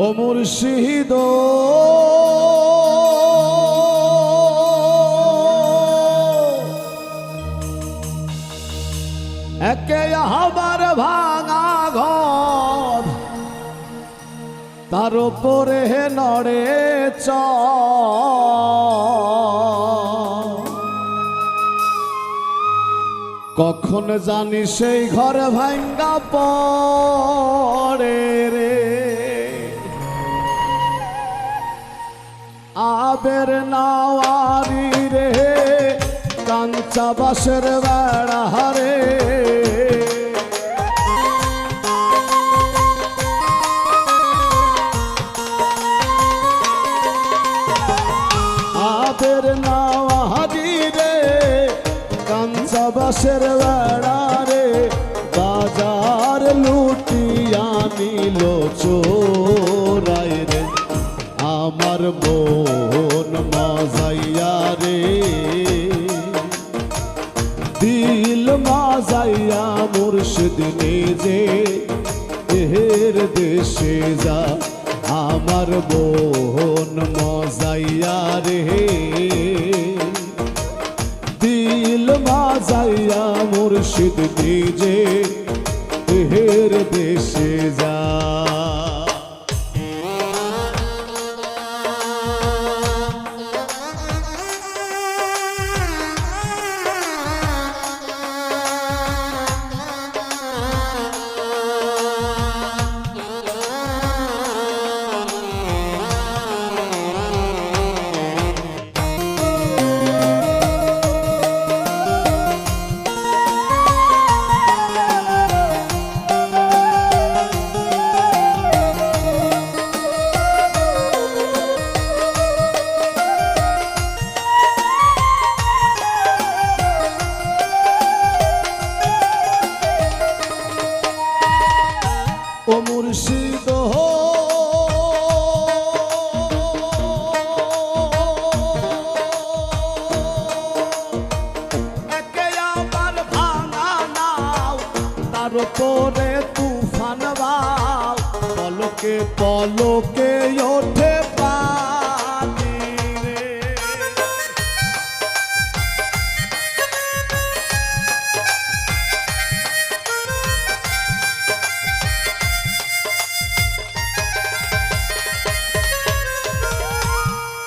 ও মুর্শিদ। একে আমার ভাঙা ঘর, তার উপরে নড়ে চ কখন জানি সেই ঘর ভাঙ্গা পড়ে রে। আবের নাওয়ারি রে, কাঞ্চা বাসের বেড়া রে আবের নাওয়ারি রে, কাঞ্চা বাসের বেড়া রে, বাজার লুটিয়া নিল চোরাই রে। আমার মন মুর্শিদ যে এহের দেশে যা, আমার বোন মজাইয়া রে। দিল মজাইয়া মুর্শিদ নিজে এহের দেশে যা। পলকে ওঠে পানি রে।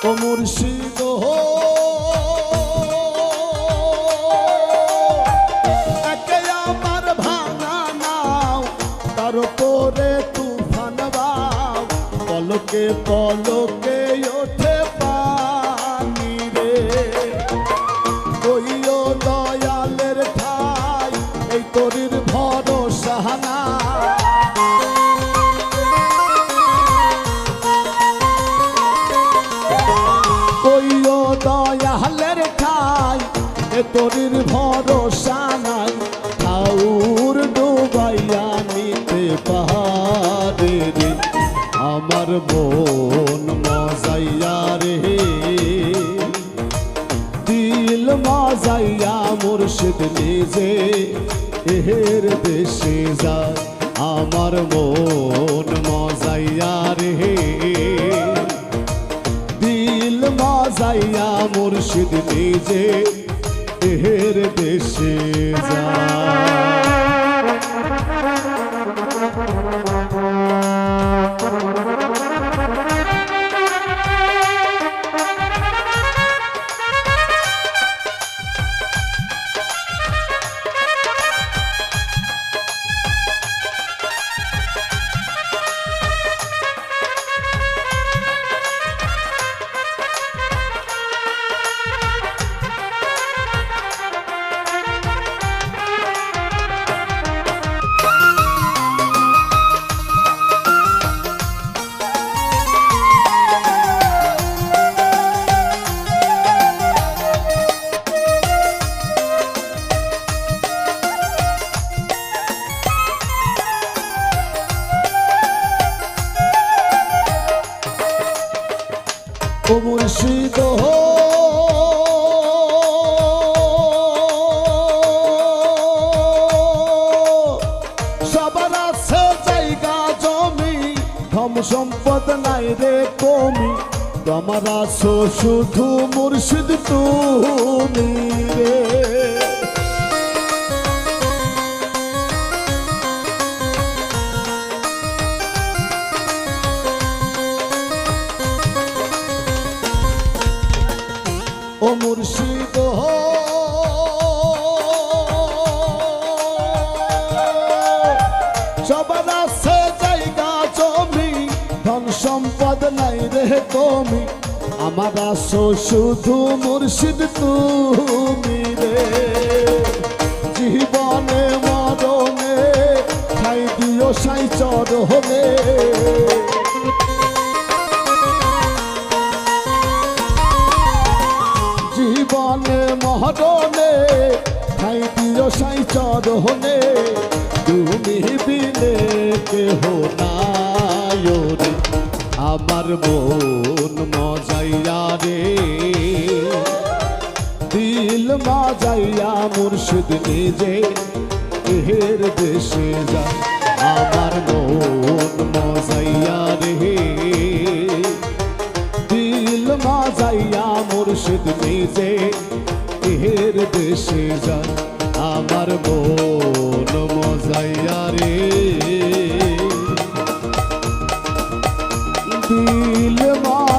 ও মুর্শিদ হো পলকে পলকে ওঠে পানি রে। কইও দয়ালের ঠাই, এই তরির ভরসা না কইও দয়ালের ঠাই, এ তরির ভরসা নাই। মন মজাইয়া রে। দিল মজাইয়া মুর্শিদ নিজে, এহের দেশে যায় আমার মন মজাইয়া রে। দিল মজাইয়া মুর্শিদ নিজে, এহের দেশে যায়। সম্পদ নাই রে কমি তোমার আছো শুধু মুর্শিদ তুমি রে। ও মুর্শিদ হো ধন সম্পদ নাই রে কমি আমার আসো শুধু মুর্শিদ তুমি রে। জীবনে মরণে খাই দিও সাই চরণে জীবনে মহরণে খাই দিও সাই চরণে তুমি বিনে কেহ নাই। রে আমার মন মজাইয়া রে। দিল মজাইয়া মুর্শিদ নিজে এহের দেশে যা আমার মন মজাইয়া রে। দিল মাজাইয়া মুর্শিদ নিজে এর দেশে যায় আমার মন মজাইয়া রে। দিল মাজাইয়া